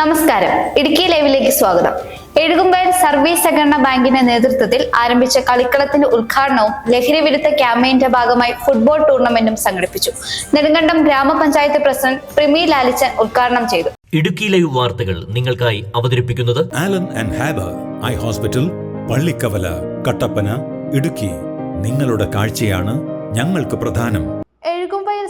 നമസ്കാരം. ഇടുക്കി ലൈവിലേക്ക് സ്വാഗതം. എഴുകുമ്പയൽ സർവീസ് സഹകരണ ബാങ്കിന്റെ നേതൃത്വത്തിൽ ആരംഭിച്ച കളിക്കളത്തിന്റെ ഉദ്ഘാടനവും ലഹരി വിരുദ്ധ ക്യാമ്പയിന്റെ ഭാഗമായി ഫുട്ബോൾ ടൂർണമെന്റും സംഘടിപ്പിച്ചു. നെടുങ്കണ്ടം ഗ്രാമപഞ്ചായത്ത് പ്രസിഡന്റ് പ്രിമി ലാലിച്ചൻ ഉദ്ഘാടനം ചെയ്തു. ഇടുക്കി ലൈവ് വാർത്തകൾ നിങ്ങൾക്കായി അവതരിപ്പിക്കുന്നത് Alan and Haber eye hospital Pallikkavala Kattappana Idukki. നിങ്ങളുടെ കാഴ്ചയാണ് ഞങ്ങൾക്ക് പ്രധാനം.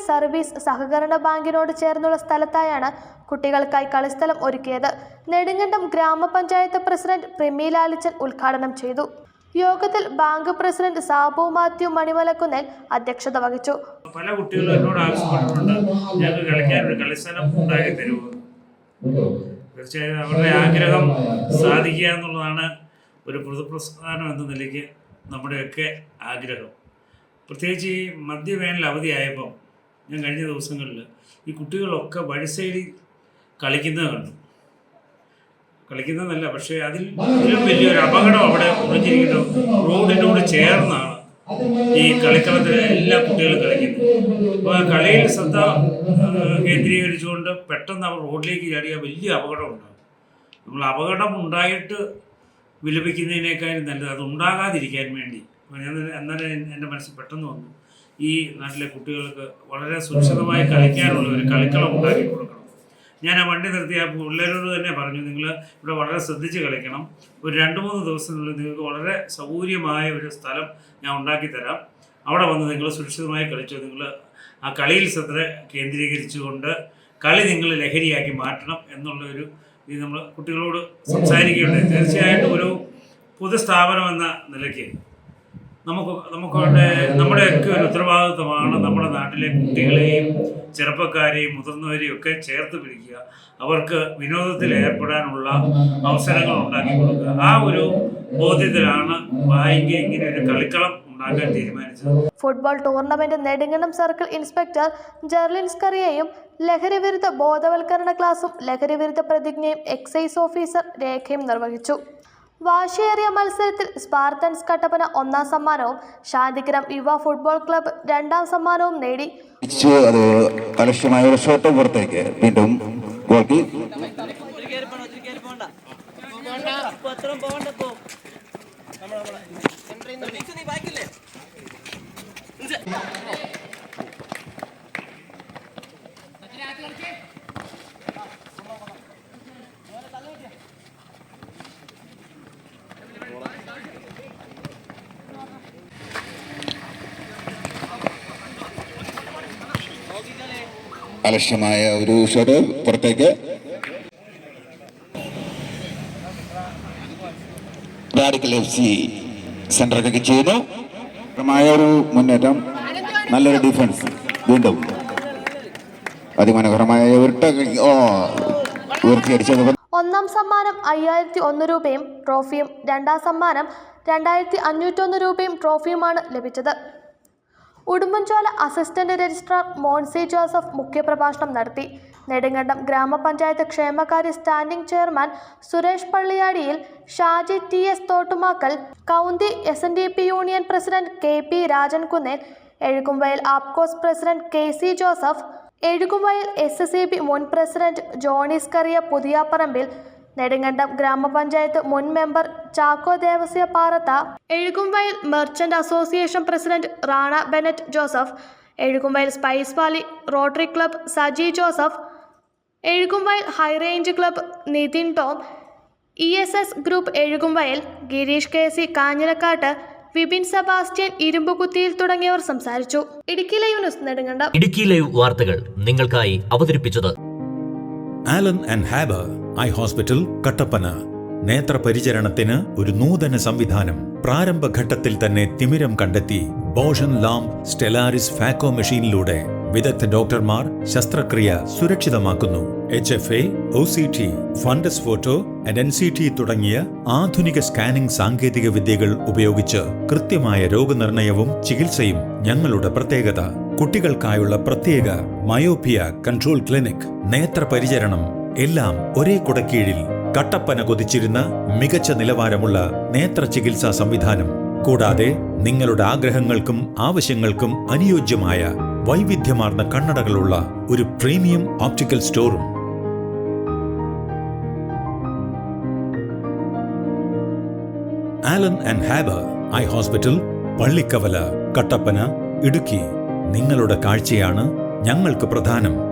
സർവീസ് സഹകരണ ബാങ്കിനോട് ചേർന്നുള്ള സ്ഥലത്തായാണ് കുട്ടികൾക്കായി കളിസ്ഥലം ഒരുക്കിയത്. നെടുങ്കണ്ടം ഗ്രാമപഞ്ചായത്ത് പ്രസിഡന്റ് പ്രിമി ലാലിച്ചൻ ഉദ്ഘാടനം ചെയ്തു. യോഗത്തിൽ ബാങ്ക് പ്രസിഡന്റ് സാബു മാത്യു മണിമലക്കുന്നേൽ അധ്യക്ഷത വഹിച്ചു. പല കുട്ടികളും എന്നോട് ആവശ്യപ്പെട്ടിട്ടുണ്ട്. ഞങ്ങൾക്ക് കളിക്കാൻ കളിസ്ഥലം ഉണ്ടാക്കി തരുമോ? തീർച്ചയായും അവരുടെ ആഗ്രഹം സാധിക്കുക എന്നുള്ളതാണ് ഒരു പൊതുപ്രസ്ഥാനം എന്ന നിലയ്ക്ക് നമ്മുടെയൊക്കെ ആഗ്രഹം. പ്രത്യേകിച്ച് ഈ മധ്യവേനൽ അവധിയായപ്പം ഞാൻ കഴിഞ്ഞ ദിവസങ്ങളിൽ ഈ കുട്ടികളൊക്കെ വഴി സൈഡിൽ കളിക്കുന്നത് കണ്ടു. കളിക്കുന്നതല്ല പക്ഷേ അതിൽ ഇതിലും വലിയൊരു അപകടം അവിടെ ഒളിഞ്ഞിരിക്കുന്നു റോഡിനോട് ചേർന്നാണ് ഈ കളിക്കളത്തിൽ എല്ലാ കുട്ടികളും കളിക്കുന്നത്. അപ്പോൾ കളിയിൽ ശ്രദ്ധ കേന്ദ്രീകരിച്ചുകൊണ്ട് പെട്ടെന്ന് അവർ റോഡിലേക്ക് ചാടിയ വലിയ അപകടം ഉണ്ടാകും. നമ്മൾ അപകടം ഉണ്ടായിട്ട് വിലപിക്കുന്നതിനേക്കാളും നല്ലത് അത് ഉണ്ടാകാതിരിക്കാൻ വേണ്ടി. ഞാൻ എന്നാലും എന്റെ മനസ്സിൽ പെട്ടെന്ന് വന്നു. ഈ നാട്ടിലെ കുട്ടികൾക്ക് വളരെ സുരക്ഷിതമായി കളിക്കാനുള്ള ഒരു കളിക്കളം ഉണ്ടാക്കി കൊടുക്കണം. ഞാൻ ആ വണ്ടി നിർത്തി ആ പിള്ളേരോട് തന്നെ പറഞ്ഞു നിങ്ങൾ ഇവിടെ വളരെ ശ്രദ്ധിച്ച് കളിക്കണം. ഒരു രണ്ട് മൂന്ന് ദിവസത്തിനുള്ളിൽ നിങ്ങൾക്ക് വളരെ സൗകര്യമായ ഒരു സ്ഥലം ഞാൻ ഉണ്ടാക്കി തരാം. അവിടെ വന്ന് നിങ്ങൾ സുരക്ഷിതമായി കളിച്ചു. നിങ്ങൾ ആ കളിയിൽ ശ്രദ്ധ കേന്ദ്രീകരിച്ചുകൊണ്ട് കളി നിങ്ങൾ ലഹരിയാക്കി മാറ്റണം എന്നുള്ള ഒരു ഇത് നമ്മൾ കുട്ടികളോട് സംസാരിക്കുകയുണ്ടായി. തീർച്ചയായിട്ടും ഒരു പൊതുസ്ഥാപനം എന്ന നിലയ്ക്ക് നമുക്ക് നമുക്കവിടെ നമ്മുടെയൊക്കെ ഒരു ഉത്തരവാദിത്വമാണ് നമ്മുടെ നാട്ടിലെ കുട്ടികളെയും ചെറുപ്പക്കാരെയും മുതിർന്നവരെയും ഒക്കെ ചേർത്ത് പിടിക്കുക. അവർക്ക് വിനോദത്തിൽ ഏർപ്പെടാനുള്ള അവസരങ്ങൾ ഉണ്ടാക്കി കൊടുക്കുക. ആ ഒരു ബോധ്യത്തിലാണ് ബാങ്ക് ഇങ്ങനെ ഒരു കളിക്കളം ഉണ്ടാക്കാൻ തീരുമാനിച്ചത്. ഫുട്ബോൾ ടൂർണമെന്റ് നെടുങ്ങണം സർക്കിൾ ഇൻസ്പെക്ടർ ജെർലിൻസ് കറിയയും ലഹരി വിരുദ്ധ ബോധവൽക്കരണ ക്ലാസും ലഹരി വിരുദ്ധ പ്രതിജ്ഞയും എക്സൈസ് ഓഫീസർ രേഖയും നിർവഹിച്ചു. വാശിയേറിയ മത്സരത്തിൽ സ്പാർത്തൻസ് കട്ടപ്പന ഒന്നാം സമ്മാനവും ശാന്തിഗ്രാം യുവ ഫുട്ബോൾ ക്ലബ്ബ് രണ്ടാം സമ്മാനവും നേടി. തിരിച്ച് അത് അലക്ഷ്യമായ ഒരു ഷോട്ട് പുറത്തേക്ക് വീണ്ടും അലക്ഷ്യമായ ഒരു ഷോട്ട് പുറത്തേക്ക്. Radical F C center kick ചെയ്യുന്നു. ഒരു മുന്നേറ്റം നല്ലൊരു ഡിഫൻസ് വീണ്ടും. അതിമനോഹരമായ ഒരു ട- ഓ ഉയർത്തിയടിച്ചത് ഒന്നാം സമ്മാനം അയ്യായിരത്തി ഒന്ന് രൂപയും ട്രോഫിയും രണ്ടാം സമ്മാനം രണ്ടായിരത്തി അഞ്ഞൂറ്റൊന്ന് രൂപയും ട്രോഫിയുമാണ് ലഭിച്ചത്. ഉടുമ്പൻചോല അസിസ്റ്റന്റ് രജിസ്ട്രാർ മോൻസി ജോസഫ് മുഖ്യപ്രഭാഷണം നടത്തി. നെടുങ്കണ്ടം ഗ്രാമപഞ്ചായത്ത് ക്ഷേമകാര്യ standing chairman Suresh Palliyadiyil Shaji T S Thottumakkal Kaunthy S N D P union president K P Rajankunnel Ezhukumvayal APCOS president K C Joseph Ezhukumvayal S S B മുൻ പ്രസിഡന്റ് ജോണിസ് കറിയ പുതിയാപ്പറമ്പിൽ നെടുങ്കണ്ടം ഗ്രാമപഞ്ചായത്ത് മുൻ member Chacko Devasya Paratha Ezhukumvayal merchant association president Rana Bennett Joseph Ezhukumvayal spice valley rotary club Saji Joseph Ezhukumvayal high range club Nithin Tom E S S group Ezhukumvayal Girish K C Kanjirakkattu Vipin Sebastian Irumbukuthiyil തുടങ്ങിയവർ സംസാരിച്ചു. Idukki live news Nedumkandam. Idukki live വാർത്തകൾ നിങ്ങൾക്കായി അവതരിപ്പിച്ചത് Alan and Haber eye hospital Kattappana. നേത്രപരിചരണത്തിന് ഒരു നൂതന സംവിധാനം പ്രാരംഭഘട്ടത്തിൽ തന്നെ തിമിരം കണ്ടെത്തി ബോഷൻ ലാംബ് സ്റ്റെലാരിസ് ഫാക്കോ മെഷീനിലൂടെ വിദഗ്ധ ഡോക്ടർമാർ ശസ്ത്രക്രിയ സുരക്ഷിതമാക്കുന്നു. H F A O C T fundus photo and N C T തുടങ്ങിയ ആധുനിക സ്കാനിംഗ് സാങ്കേതിക വിദ്യകൾ ഉപയോഗിച്ച് കൃത്യമായ രോഗനിർണയവും ചികിത്സയും ഞങ്ങളുടെ പ്രത്യേകത. കുട്ടികൾക്കായുള്ള പ്രത്യേക മയോപിയ കൺട്രോൾ ക്ലിനിക് നേത്രപരിചരണം എല്ലാം ഒരേ കുടക്കീഴിൽ കട്ടപ്പന കൊതിച്ചിരുന്ന മികച്ച നിലവാരമുള്ള നേത്ര ചികിത്സാ സംവിധാനം. കൂടാതെ നിങ്ങളുടെ ആഗ്രഹങ്ങൾക്കും ആവശ്യങ്ങൾക്കും അനുയോജ്യമായ വൈവിധ്യമാർന്ന കണ്ണടകളുള്ള ഒരു premium optical സ്റ്റോറും. Alan and Haber eye hospital Pallikkavala Kattappana Idukki. നിങ്ങളുടെ കാഴ്ചയാണ് ഞങ്ങൾക്ക് പ്രധാനം.